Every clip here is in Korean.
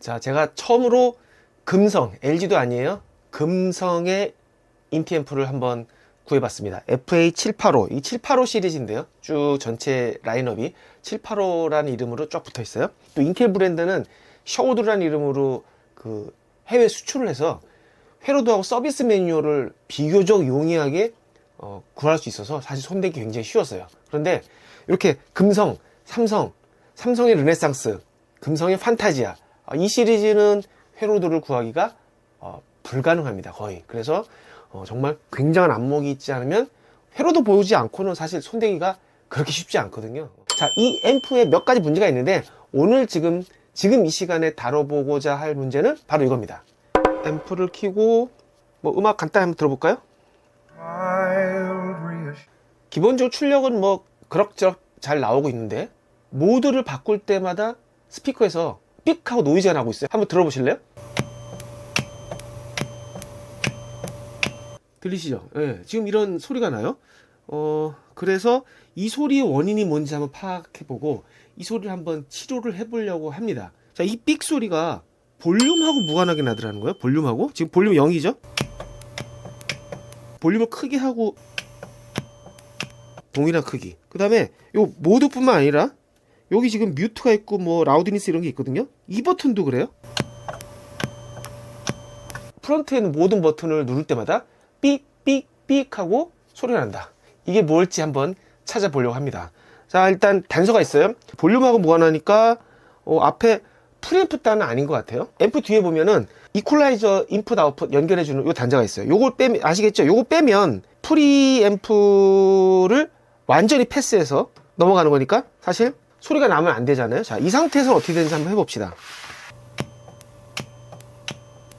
자, 제가 처음으로 금성, LG도 아니에요. 금성의 인티앰프를 한번 구해봤습니다. FA785, 이 785 시리즈인데요. 쭉 전체 라인업이 785라는 이름으로 쫙 붙어 있어요. 또 인텔 브랜드는 셔우드라는 이름으로 그 해외 수출을 해서 회로도하고 서비스 매뉴얼을 비교적 용이하게 어, 구할 수 있어서 사실 손대기 굉장히 쉬웠어요. 그런데 이렇게 금성, 삼성, 삼성의 르네상스, 금성의 판타지아 어, 이 시리즈는 회로도를 구하기가 어, 불가능합니다. 거의. 그래서 어, 정말 굉장한 안목이 있지 않으면 회로도 보이지 않고는 사실 손대기가 그렇게 쉽지 않거든요. 자, 이 앰프에 몇 가지 문제가 있는데 오늘 지금 지금 이 시간에 다뤄보고자 할 문제는 바로 이겁니다. 앰프를 켜고 뭐 음악 간단히 한번 들어볼까요? 기본적으로 출력은 뭐 그럭저럭 잘 나오고 있는데 모드를 바꿀 때마다 스피커에서 삑 하고 노이즈가 나고 있어요. 한번 들어보실래요? 들리시죠? 예, 지금 이런 소리가 나요. 어, 그래서 이 소리의 원인이 뭔지 한번 파악해보고 이 소리를 한번 치료를 해보려고 합니다. 자, 이 삑 소리가 볼륨하고 무관하게 나더라는 거예요. 볼륨하고. 지금 볼륨 0이죠? 볼륨을 크게 하고 동일한 크기. 그 다음에 요 모드뿐만 아니라 여기 지금 뮤트가 있고 뭐 라우드니스 이런 게 있거든요. 이 버튼도 그래요. 프론트에 있는 모든 버튼을 누를 때마다 삑삑삑 하고 소리가 난다. 이게 뭘지 한번 찾아보려고 합니다. 자, 일단 단서가 있어요. 볼륨하고 무관하니까 어, 앞에 프리앰프 단은 아닌 것 같아요. 앰프 뒤에 보면은 이퀄라이저 인풋 아웃풋 연결해주는 요 단자가 있어요. 요걸 빼면 아시겠죠? 요거 빼면 프리앰프를 완전히 패스해서 넘어가는 거니까 사실 소리가 나면 안 되잖아요. 자, 이 상태에서 어떻게 되는지 한번 해봅시다.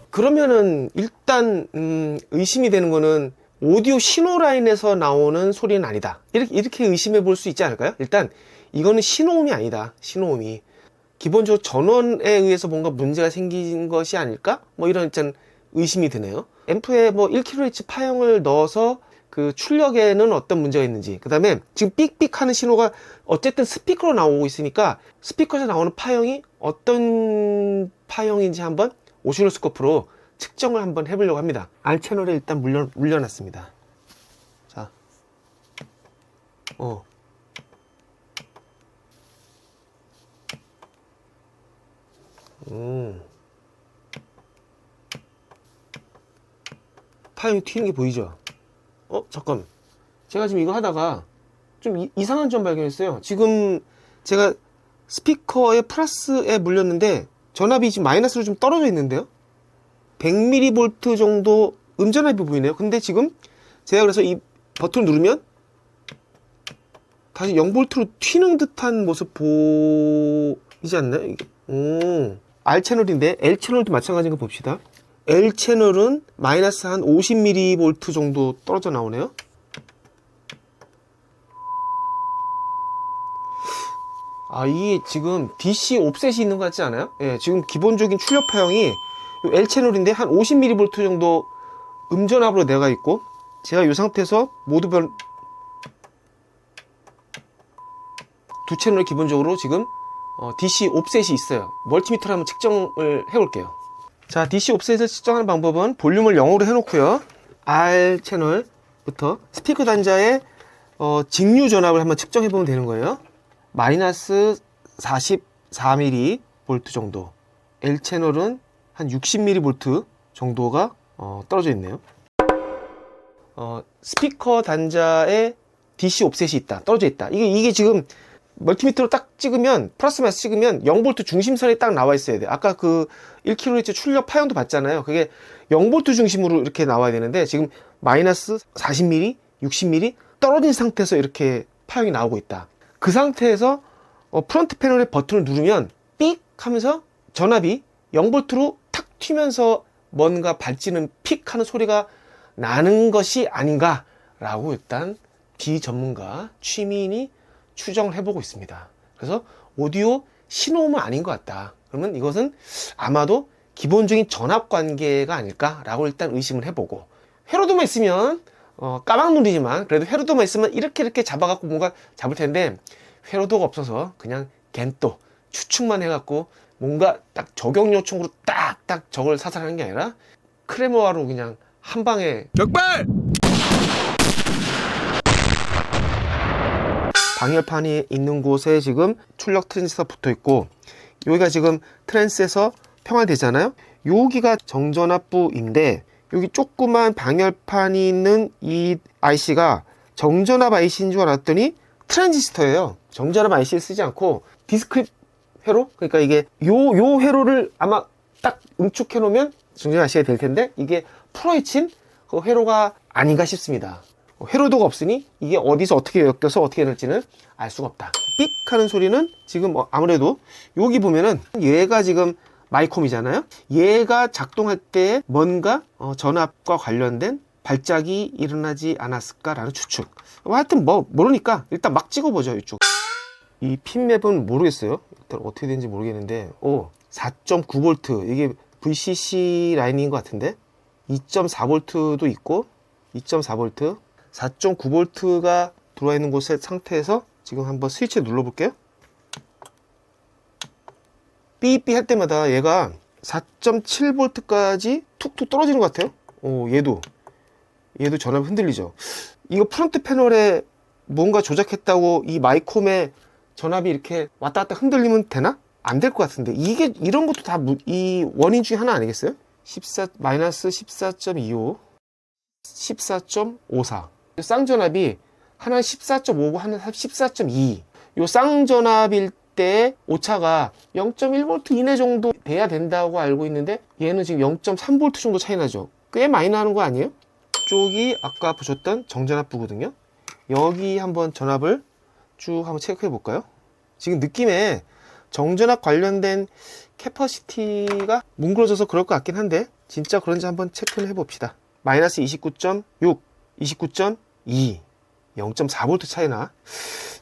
그러면은 일단 음, 의심이 되는 거는 오디오 신호 라인에서 나오는 소리는 아니다. 이렇게 이렇게 의심해 볼 수 있지 않을까요? 일단 이거는 신호음이 아니다. 신호음이 기본적으로 전원에 의해서 뭔가 문제가 생긴 것이 아닐까? 뭐 이런 일단 의심이 드네요. 앰프에 뭐 1kHz 파형을 넣어서 그 출력에는 어떤 문제가 있는지 그 다음에 지금 삑삑 하는 신호가 어쨌든 스피커로 나오고 있으니까 스피커에서 나오는 파형이 어떤 파형인지 한번 오시로스코프로 측정을 한번 해보려고 합니다 R 채널에 일단 물려, 물려놨습니다 자, 어. 음. 파형이 튀는 게 보이죠? 어 잠깐 제가 지금 이거 하다가 좀 이, 이상한 점 발견했어요. 지금 제가 스피커의 플러스에 물렸는데 전압이 지금 마이너스로 좀 떨어져 있는데요? 100mV 정도 음전압이 보이네요. 근데 지금 제가 그래서 이 버튼을 누르면 다시 0V로 튀는 듯한 모습 보이지 않나요? 오, R 채널인데 L 채널도 마찬가지인 거 봅시다 L 채널은 마이너스 한 50mV 정도 떨어져 나오네요. 아, 이게 지금 DC 옵셋이 있는 것 같지 않아요? 예, 지금 기본적인 출력 파형이 요 L 채널인데 한 50mV 정도 음전압으로 내가 있고 제가 이 상태에서 모두 변... 두 채널 기본적으로 지금 어, DC 옵셋이 있어요. 멀티미터로 한번 측정을 해볼게요. 자, DC 옵셋을 측정하는 방법은 볼륨을 0으로 해놓고요. R 채널부터 스피커 단자의 어, 직류 전압을 한번 측정해 보면 되는 거예요. 마이너스 44mV 정도. L 채널은 한 60mV 정도가 어, 떨어져 있네요. 어, 스피커 단자에 DC 옵셋이 있다. 떨어져 있다. 이게, 이게 지금 멀티미터로 딱 찍으면 플러스 마이너스 찍으면 0V 중심선에 딱 나와 있어야 돼. 아까 그 1kHz 출력 파형도 봤잖아요. 그게 0V 중심으로 이렇게 나와야 되는데 지금 마이너스 40mm, 60mm 떨어진 상태에서 이렇게 파형이 나오고 있다. 그 상태에서 어, 프론트 패널의 버튼을 누르면 삑 하면서 전압이 0V로 탁 튀면서 뭔가 발찌는 픽 하는 소리가 나는 것이 아닌가 라고 일단 비전문가 취미인이 추정을 해보고 있습니다. 그래서 오디오 신호음은 아닌 것 같다. 그러면 이것은 아마도 기본적인 전압 관계가 아닐까라고 일단 의심을 해보고 회로도만 있으면 어, 까막 눈이지만 그래도 회로도만 있으면 이렇게 이렇게 잡아갖고 뭔가 잡을 텐데 회로도가 없어서 그냥 겐또 추측만 해갖고 뭔가 딱 저격 요청으로 딱딱 저걸 사살하는 게 아니라 크레모아로 그냥 한 방에 격발! 방열판이 있는 곳에 지금 출력 트랜지스터 붙어 있고 여기가 지금 트랜스에서 평활되잖아요? 여기가 정전압부인데 여기 조그만 방열판이 있는 이 IC가 정전압 IC인 줄 알았더니 트랜지스터예요. 정전압 IC를 쓰지 않고 디스크립 회로? 그러니까 이게 요 요 회로를 아마 딱 응축해 놓으면 정전압 IC가 될 텐데 이게 프로헤친 그 회로가 아닌가 싶습니다 회로도가 없으니 이게 어디서 어떻게 엮여서 어떻게 될지는 알 수가 없다. 삑 하는 소리는 지금 뭐 아무래도 여기 보면은 얘가 지금 마이콤이잖아요. 얘가 작동할 때 뭔가 어, 전압과 관련된 발작이 일어나지 않았을까라는 추측. 뭐 하여튼 뭐 모르니까 일단 막 찍어보죠 이쪽. 이 핀맵은 모르겠어요. 일단 어떻게 되는지 모르겠는데 오 4.9V 이게 VCC 라인인 것 같은데 2.4V도 있고 2.4V 4.9V가 들어와 있는 곳의 상태에서 지금 한번 스위치 눌러 볼게요. 삐삐 할 때마다 얘가 4.7V까지 툭툭 떨어지는 것 같아요. 오, 얘도. 얘도 전압이 흔들리죠. 이거 프론트 패널에 뭔가 조작했다고 이 마이콤의 전압이 이렇게 왔다 갔다 흔들리면 되나? 안 될 것 같은데. 이게, 이런 것도 다 이 원인 중에 하나 아니겠어요? 14, 마이너스 14.25, 14.54. 쌍전압이 하나는 14.5고 하나는 14.2. 요 쌍전압일 때 오차가 0.1V 이내 정도 돼야 된다고 알고 있는데 얘는 지금 0.3V 정도 차이 나죠. 꽤 많이 나는 거 아니에요? 쪽이 아까 보셨던 정전압 부거든요. 여기 한번 전압을 쭉 한번 체크해 볼까요? 지금 느낌에 정전압 관련된 캐퍼시티가 뭉그러져서 그럴 것 같긴 한데 진짜 그런지 한번 체크를 해봅시다. 마이너스 29.6, 29.2, 0.4V 차이나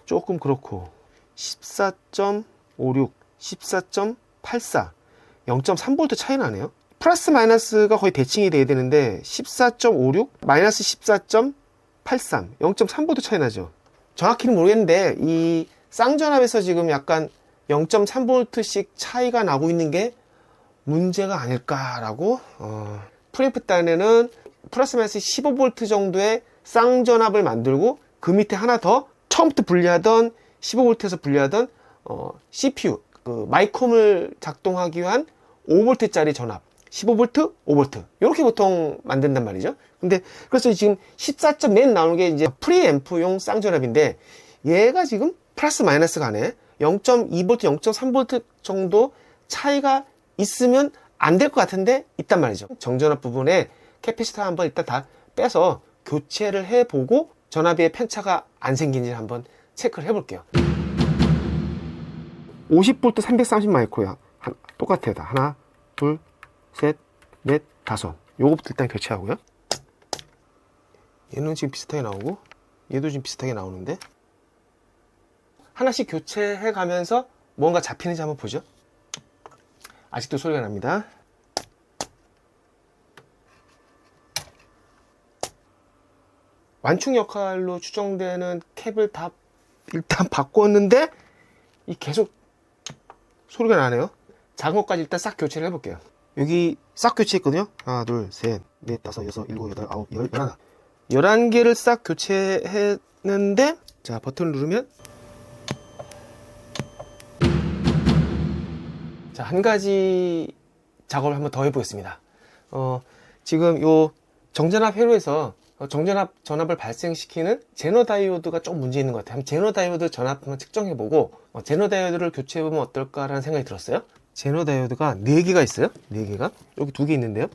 조금 그렇고 14.56, 14.84, 0.3V 차이 나네요. 플러스 마이너스가 거의 대칭이 돼야 되는데 14.56, 마이너스 14.83, 0.3V 차이 나죠. 정확히는 모르겠는데 이 쌍전압에서 지금 약간 0.3V씩 차이가 나고 있는 게 문제가 아닐까라고 어, 프리프 단에는 플러스 마이너스 15V 정도의 쌍전압을 만들고 그 밑에 하나 더 처음부터 분리하던 15V에서 분리하던 어, CPU 그 마이콤을 작동하기 위한 5V짜리 전압 15V, 5V 이렇게 보통 만든단 말이죠. 근데 그래서 지금 14.넷 나오는 게 이제 프리앰프용 쌍전압인데 얘가 지금 플러스 마이너스 간에 0.2V, 0.3V 정도 차이가 있으면 안 될 것 같은데 있단 말이죠. 정전압 부분에 캐피시터 한번 일단 다 빼서 교체를 해보고 전압의 편차가 안 생긴지 한번 체크를 해볼게요. 50V 330 마이크로야. 한- 똑같아요. 다. 하나, 둘, 셋, 넷, 다섯. 요거부터 일단 교체하고요. 얘는 지금 비슷하게 나오고 얘도 지금 비슷하게 나오는데 하나씩 교체해 가면서 뭔가 잡히는지 한번 보죠. 아직도 소리가 납니다. 완충 역할로 추정되는 캡을 다 일단 바꿨는데 이 계속 소리가 나네요. 작은 것까지 일단 싹 교체를 해볼게요. 여기 싹 교체했거든요. 하나, 둘, 셋, 넷, 다섯, 여섯, 일곱, 여덟, 아홉, 열, 열하나. 열한 개를 싹 교체했는데 자 버튼을 누르면 자, 한 가지 작업을 한번 더 해보겠습니다. 어, 지금 요 정전압 회로에서 어, 정전압 전압을 발생시키는 제너 다이오드가 좀 문제 있는 것 같아요. 제너 다이오드 전압 한번 측정해보고 어, 제너 다이오드를 교체해보면 어떨까라는 생각이 들었어요. 제너 다이오드가 4개가 있어요. 4개가. 여기 2개 있는데요.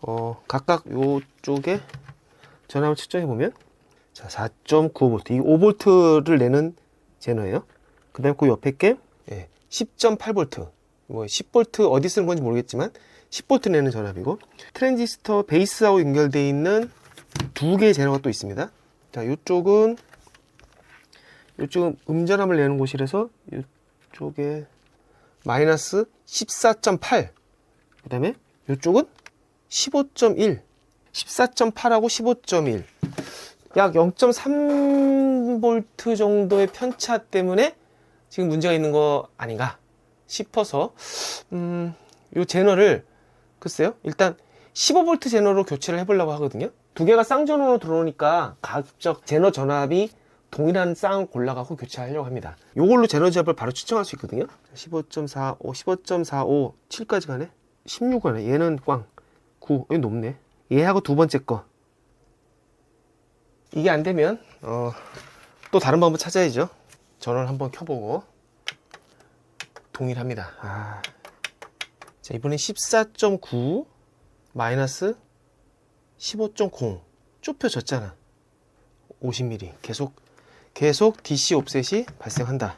어, 각각 요쪽에 전압을 측정해보면 자, 4.9V. 이 5V를 내는 제너예요. 그 다음에 그 옆에 게 예, 10.8V. 뭐 10V 어디 쓰는 건지 모르겠지만 10V 내는 전압이고 트랜지스터 베이스하고 연결되어 있는 두 개의 제너가 또 있습니다. 자, 이쪽은 이쪽은 음전압을 내는 곳이라서 이쪽에 마이너스 14.8. 그다음에 이쪽은 15.1. 14.8하고 15.1. 약 0.3V 정도의 편차 때문에 지금 문제가 있는 거 아닌가? 싶어서 음, 요 제너를 글쎄요. 일단 15V 제너로 교체를 해 보려고 하거든요. 두 개가 쌍전원으로 들어오니까 가급적 제너 전압이 동일한 쌍을 골라갖고 교체하려고 합니다. 요걸로 제너 전압을 바로 측정할 수 있거든요. 15.45, 15.45, 7까지 가네. 16 가네. 얘는 꽝. 9. 여기 높네. 얘하고 두 번째 거. 이게 안 되면 어, 또 다른 방법 찾아야죠. 전원 한번 켜보고 동일합니다. 아. 자 이번엔 14.9 마이너스 15.0 좁혀졌잖아. 50mm 계속 계속 DC 옵셋이 발생한다.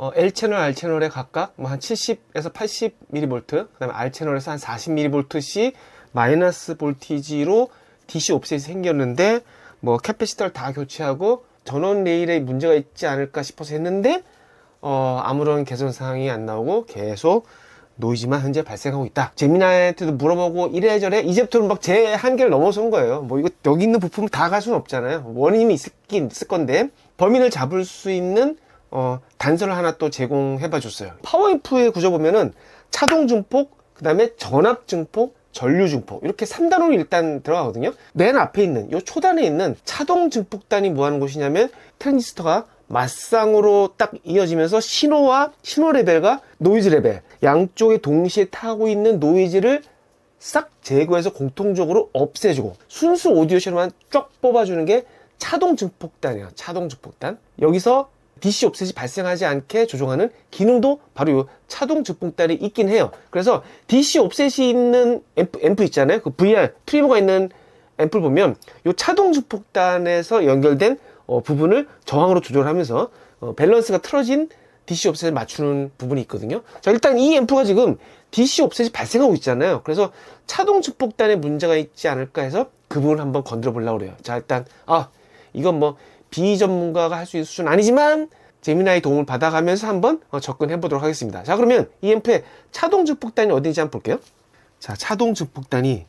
어, L 채널, R 채널에 각각 뭐 한 70에서 80mV, 그 다음에 R 채널에서 한 40mV씩 마이너스 볼티지로 DC 옵셋이 생겼는데 뭐 캐패시터를 다 교체하고 전원 레일에 문제가 있지 않을까 싶어서 했는데 어, 아무런 개선 사항이 안 나오고 계속 노이즈만 현재 발생하고 있다. 재미나한테도 물어보고 이래저래 이제부터는 막 제 한계를 넘어선 거예요. 뭐 이거 여기 있는 부품을 다갈 수는 없잖아요. 원인이 있긴 있을 건데 범인을 잡을 수 있는 어, 단서를 하나 또 제공해 봐 줬어요. 파워앰프의 구조 보면은 차동 증폭, 그 다음에 전압 증폭, 전류 증폭 이렇게 3단원이 일단 들어가거든요. 맨 앞에 있는 요 초단에 있는 차동 증폭단이 뭐 하는 곳이냐면 트랜지스터가 맞상으로 딱 이어지면서 신호와 신호 레벨과 노이즈 레벨 양쪽에 동시에 타고 있는 노이즈를 싹 제거해서 공통적으로 없애주고 순수 오디오 신호만 쫙 뽑아주는 게 차동 증폭단이에요. 차동 증폭단. 여기서 DC 옵셋이 발생하지 않게 조정하는 기능도 바로 이 차동 증폭단이 있긴 해요. 그래서 DC 옵셋이 있는 앰프, 앰프 있잖아요. 그 VR 트리머가 있는 앰플 보면 이 차동 증폭단에서 연결된 어, 부분을 저항으로 조절하면서 어, 밸런스가 틀어진 DC 옵셋을 맞추는 부분이 있거든요. 자, 일단 이 앰프가 지금 DC 옵셋이 발생하고 있잖아요. 그래서 차동 증폭단에 문제가 있지 않을까 해서 그 부분을 한번 건드려 보려고 그래요. 자, 일단, 아, 이건 뭐, 비전문가가 할 수 있는 수준 아니지만, 재미나의 도움을 받아가면서 한번 어, 접근해 보도록 하겠습니다. 자, 그러면 이 앰프의 차동 증폭단이 어딘지 한번 볼게요. 자, 차동 증폭단이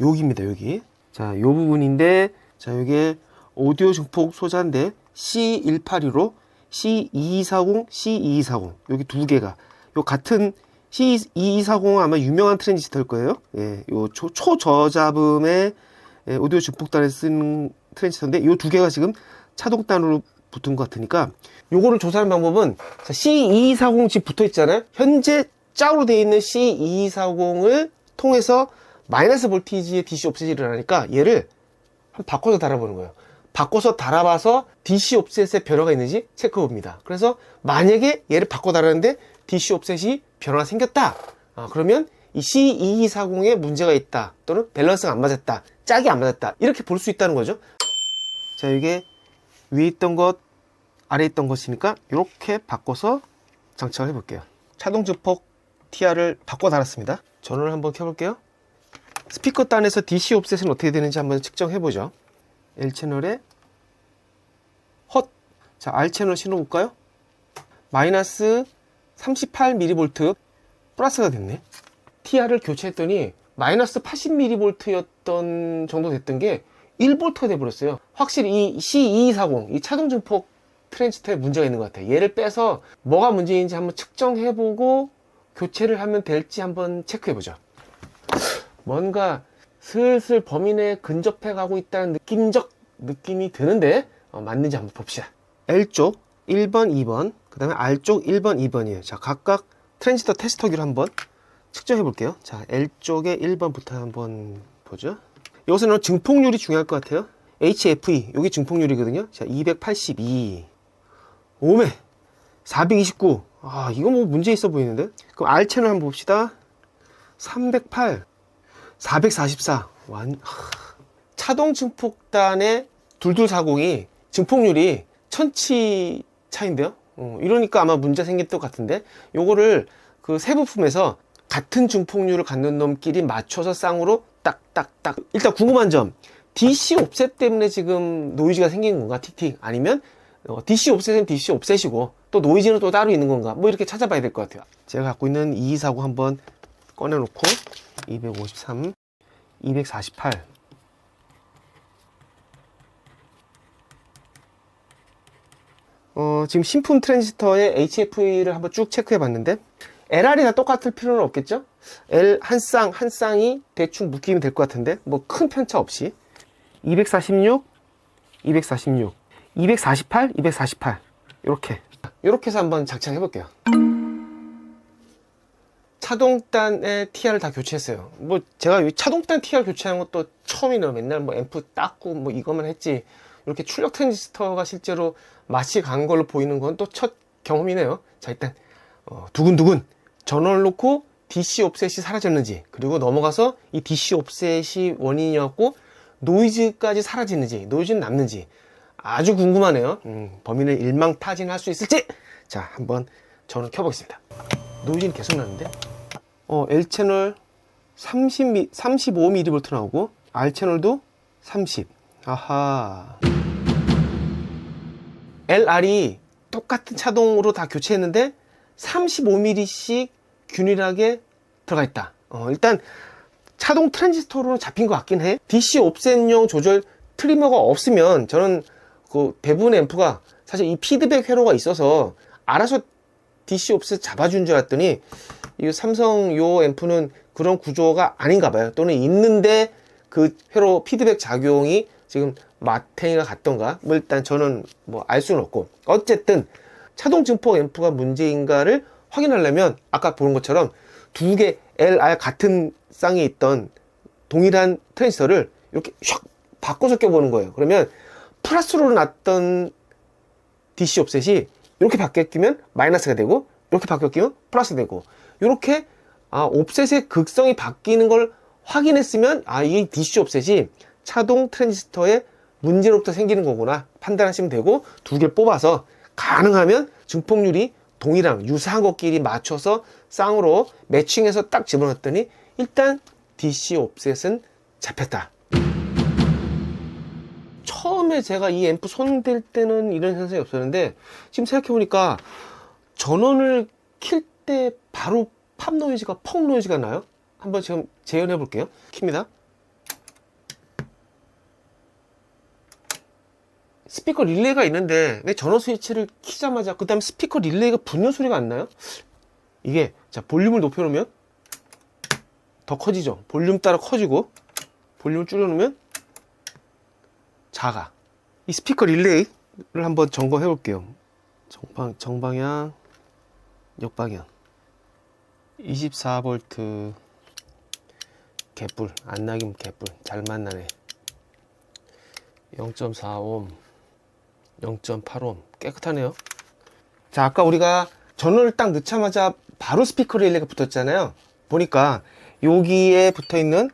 여기입니다, 여기. 자, 요 부분인데, 자, 요게 오디오 증폭 소자인데, C182로 C2240, C2240. 여기 두 개가. 요 같은 C2240은 아마 유명한 트랜지스터일 거예요. 예, 요 초, 초저잡음의 예, 오디오 증폭단에 쓰는 트랜지스터인데, 요 두 개가 지금 차동단으로 붙은 것 같으니까, 요거를 조사하는 방법은, 자, C2240 집 붙어 있잖아요? 현재 짝으로 되어 있는 C2240을 통해서 마이너스 볼티지의 DC 옵셋이 일어나니까 얘를 한번 바꿔서 달아보는 거예요. 바꿔서 달아봐서 DC 옵셋에 변화가 있는지 체크해 봅니다. 그래서 만약에 얘를 바꿔 달았는데 DC 옵셋이 변화가 생겼다. 아, 그러면 이 C2240에 문제가 있다. 또는 밸런스가 안 맞았다. 짝이 안 맞았다. 이렇게 볼 수 있다는 거죠. 자, 이게 위에 있던 것, 아래에 있던 것이니까 이렇게 바꿔서 장착을 해볼게요. 차동 증폭 TR을 바꿔 달았습니다. 전원을 한번 켜볼게요. 스피커 단에서 DC 옵셋은 어떻게 되는지 한번 측정해보죠. L 채널에 헛! 자, R 채널 신호 볼까요? 마이너스 38mV 플러스가 됐네. TR을 교체했더니 마이너스 80mV였던 정도 됐던 게 1V가 돼버렸어요. 확실히 이 C2240, 이 차동 증폭 트랜지스터에 문제가 있는 것 같아요. 얘를 빼서 뭐가 문제인지 한번 측정해보고 교체를 하면 될지 한번 체크해보죠. 뭔가 슬슬 범인에 근접해 가고 있다는 느낌적 느낌이 드는데 어, 맞는지 한번 봅시다. L쪽 1번, 2번, 그 다음에 R쪽 1번, 2번이에요. 자, 각각 트랜지스터 테스터기로 한번 측정해 볼게요. 자, L쪽에 1번부터 한번 보죠. 여기서는 증폭률이 중요할 것 같아요. HFE, 여기 증폭률이거든요. 자, 282. 오메! 429. 아, 이거 뭐 문제 있어 보이는데? 그럼 R 채널 한번 봅시다. 308. 444. 완, 하. 차동 증폭단의 2240이 증폭률이 천치 차인데요? 어, 이러니까 아마 문제 생길 것 같은데, 요거를 그 세 부품에서 같은 증폭률을 갖는 놈끼리 맞춰서 쌍으로 딱딱딱. 일단 궁금한 점. DC 옵셋 때문에 지금 노이즈가 생긴 건가? 틱틱. 아니면 어, DC 옵셋은 DC 옵셋이고 또 노이즈는 또 따로 있는 건가? 뭐 이렇게 찾아봐야 될 것 같아요. 제가 갖고 있는 2240 한번 꺼내놓고 253, 248. 어, 지금 신품 트랜지스터의 HFE를 한번 쭉 체크해 봤는데 LR이 다 똑같을 필요는 없겠죠? L 한 쌍, 한 쌍이 대충 묶이면 될 것 같은데 뭐 큰 편차 없이 246, 246, 248, 248 이렇게 이렇게 해서 한번 장착해 볼게요. 차동단의 TR을 다 교체했어요. 뭐 제가 이 차동단 TR 교체한 것도 처음이네요. 맨날 뭐 앰프 닦고 뭐 이것만 했지. 이렇게 출력 트랜지스터가 실제로 맛이 간 걸로 보이는 건 또 첫 경험이네요. 자 일단 어, 두근두근 전원을 놓고 DC 옵셋이 사라졌는지 그리고 넘어가서 이 DC 옵셋이 원인이었고 노이즈까지 사라지는지 노이즈는 남는지 아주 궁금하네요. 음, 범인을 일망타진할 수 있을지 자 한번 전원 켜보겠습니다. 노이즈는 계속 나는데 어, L 채널 30, 35mV 나오고 R 채널도 30 아하 LR이 똑같은 차동으로 다 교체했는데 35mm씩 균일하게 들어가 있다. 어, 일단 차동 트랜지스터로는 잡힌 것 같긴 해. DC 옵셋용 조절 트리머가 없으면 저는 그 대부분의 앰프가 사실 이 피드백 회로가 있어서 알아서 DC 옵셋 잡아준 줄 알았더니 이 삼성 요 앰프는 그런 구조가 아닌가 봐요. 또는 있는데 그 회로 피드백 작용이 지금 마탱이가 같던가 뭐 일단 저는 뭐 알 수는 없고 어쨌든 차동 증폭 앰프가 문제인가를 확인하려면 아까 보는 것처럼 두 개 LR 같은 쌍에 있던 동일한 트랜지스터를 이렇게 샥 바꿔서 껴보는 거예요. 그러면 플러스로 났던 DC 옵셋이 이렇게 바뀌어 끼면 마이너스가 되고 이렇게 바뀌어 끼면 플러스 되고 이렇게 아, 옵셋의 극성이 바뀌는 걸 확인했으면 아, 이 DC 옵셋이 차동 트랜지스터에 문제로부터 생기는 거구나 판단하시면 되고 두 개 뽑아서 가능하면 증폭률이 동일한 유사한 것끼리 맞춰서 쌍으로 매칭해서 딱 집어넣었더니 일단 DC 옵셋은 잡혔다. 처음에 제가 이 앰프 손댈 때는 이런 현상이 없었는데 지금 생각해보니까 전원을 킬 때 바로 팝 노이즈가 펑 노이즈가 나요? 한번 지금 재현해 볼게요. 킵니다. 스피커 릴레이가 있는데 왜 전원 스위치를 키자마자 그 다음에 스피커 릴레이가 붙는 소리가 안 나요? 이게 자 볼륨을 높여놓으면 더 커지죠. 볼륨 따라 커지고 볼륨을 줄여놓으면 작아. 이 스피커 릴레이를 한번 점검해 볼게요. 정방, 정방향, 역방향. 24V 개뿔, 안 나긴 개뿔. 잘 만나네. 0.4옴, 0.8옴. 깨끗하네요. 자, 아까 우리가 전원을 딱 넣자마자 바로 스피커 릴레이가 붙었잖아요. 보니까 여기에 붙어 있는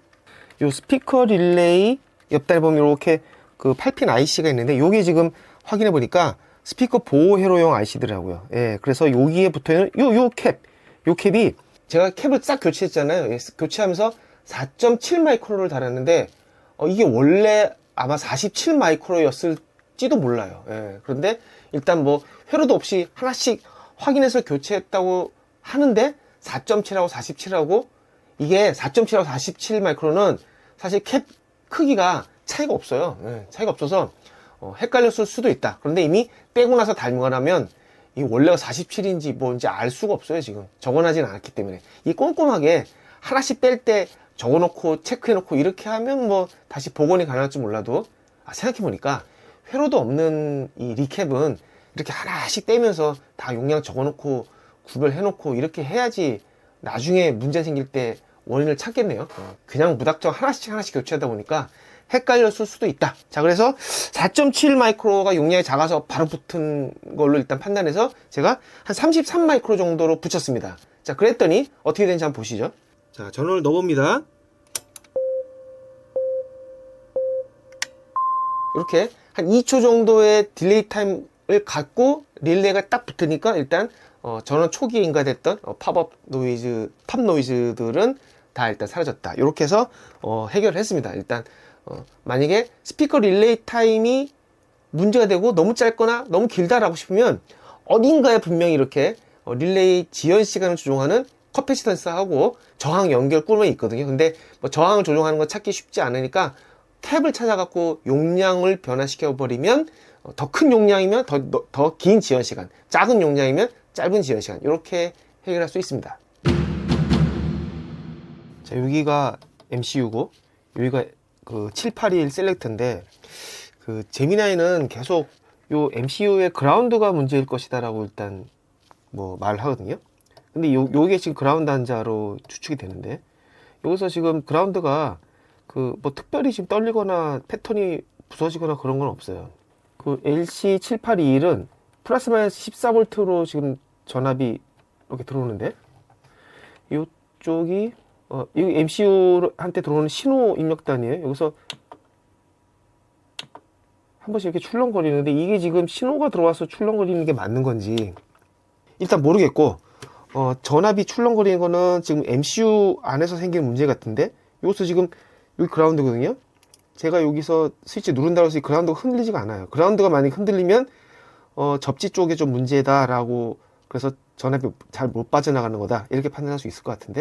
요 스피커 릴레이 옆다리 보면 이렇게 그 8핀 IC가 있는데 여기 지금 확인해 보니까 스피커 보호 회로용 IC더라고요. 예, 그래서 여기에 붙어 있는 요 요 캡, 요 캡이 제가 캡을 싹 교체했잖아요. 예, 교체하면서 4.7 마이크로를 달았는데 어, 이게 원래 아마 47 마이크로였을지도 몰라요. 예, 그런데 일단 뭐 회로도 없이 하나씩 확인해서 교체했다고 하는데 4.7하고 47하고 이게 4.7하고 47 마이크로는 사실 캡 크기가 차이가 없어요. 예, 차이가 없어서 어, 헷갈렸을 수도 있다. 그런데 이미 떼고 나서 달무하면 이 원래가 47인지 뭔지 알 수가 없어요. 지금 적어놔진 않았기 때문에 이 꼼꼼하게 하나씩 뗄 때 적어놓고 체크해놓고 이렇게 하면 뭐 다시 복원이 가능할지 몰라도 아, 생각해보니까 회로도 없는 이 리캡은 이렇게 하나씩 떼면서 다 용량 적어놓고 구별해놓고 이렇게 해야지 나중에 문제 생길 때 원인을 찾겠네요. 어, 그냥 무작정 하나씩 하나씩 교체하다 보니까 헷갈렸을 수도 있다. 자, 그래서 4.7 마이크로가 용량이 작아서 바로 붙은 걸로 일단 판단해서 제가 한 33 마이크로 정도로 붙였습니다. 자, 그랬더니 어떻게 되는지 한번 보시죠. 자, 전원을 넣어봅니다. 이렇게 한 2초 정도의 딜레이 타임을 갖고 릴레이가 딱 붙으니까 일단 어, 전원 초기에 인가됐던 어, 팝업 노이즈, 팝 노이즈들은 다 일단 사라졌다. 이렇게 해서 어, 해결을 했습니다. 일단 어, 만약에 스피커 릴레이 타임이 문제가 되고 너무 짧거나 너무 길다라고 싶으면 어딘가에 분명히 이렇게 어, 릴레이 지연 시간을 조정하는 커패시턴스하고 저항 연결 꿀이 있거든요. 근데 뭐 저항을 조정하는 거 찾기 쉽지 않으니까 탭을 찾아갖고 용량을 변화시켜 버리면 더큰 용량이면 더더긴 지연 시간, 작은 용량이면 짧은 지연 시간 이렇게 해결할 수 있습니다. 자 여기가 MCU고 여기가 그 781 셀렉트인데 그 제미나이는 계속 요 MCU의 그라운드가 문제일 것이다라고 일단 뭐 말하거든요. 근데 요 요게 지금 그라운드 한자로 추측이 되는데 여기서 지금 그라운드가 그 뭐 특별히 지금 떨리거나 패턴이 부서지거나 그런 건 없어요. 그 LC781은 플러스 마이너스 14V로 지금 전압이 이렇게 들어오는데 이쪽이 어, 이 MCU한테 들어오는 신호 입력단이에요. 여기서 한 번씩 이렇게 출렁거리는데 이게 지금 신호가 들어와서 출렁거리는 게 맞는 건지 일단 모르겠고 어, 전압이 출렁거리는 거는 지금 MCU 안에서 생긴 문제 같은데 여기서 지금 여기 그라운드거든요. 제가 여기서 스위치 누른다고 해서 이 그라운드가 흔들리지가 않아요. 그라운드가 만약 흔들리면 어, 접지 쪽에 좀 문제다라고 그래서 전압이 잘 못 빠져나가는 거다 이렇게 판단할 수 있을 것 같은데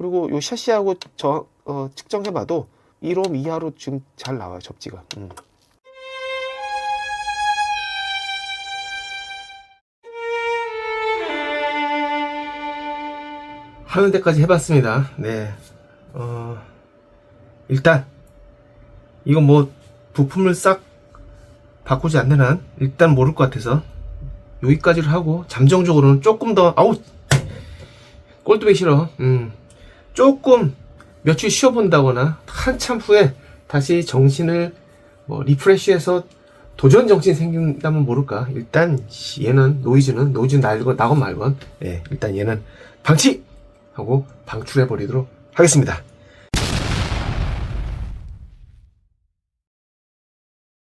그리고 요 샤시하고 저 어, 측정해봐도 1옴 이하로 지금 잘 나와요 접지가. 음. 하는 데까지 해봤습니다. 네. 어, 일단 이건 뭐 부품을 싹 바꾸지 않는 한 일단 모를 것 같아서 여기까지를 하고 잠정적으로는 조금 더 아우! 꼴뚜기 싫어. 음 조금 며칠 쉬어본다거나 한참 후에 다시 정신을 뭐 리프레쉬해서 도전 정신 생긴다면 모를까. 일단 얘는 노이즈는 노이즈는 날건 나건 말건 예 일단 얘는 방치 하고 방출해 버리도록 하겠습니다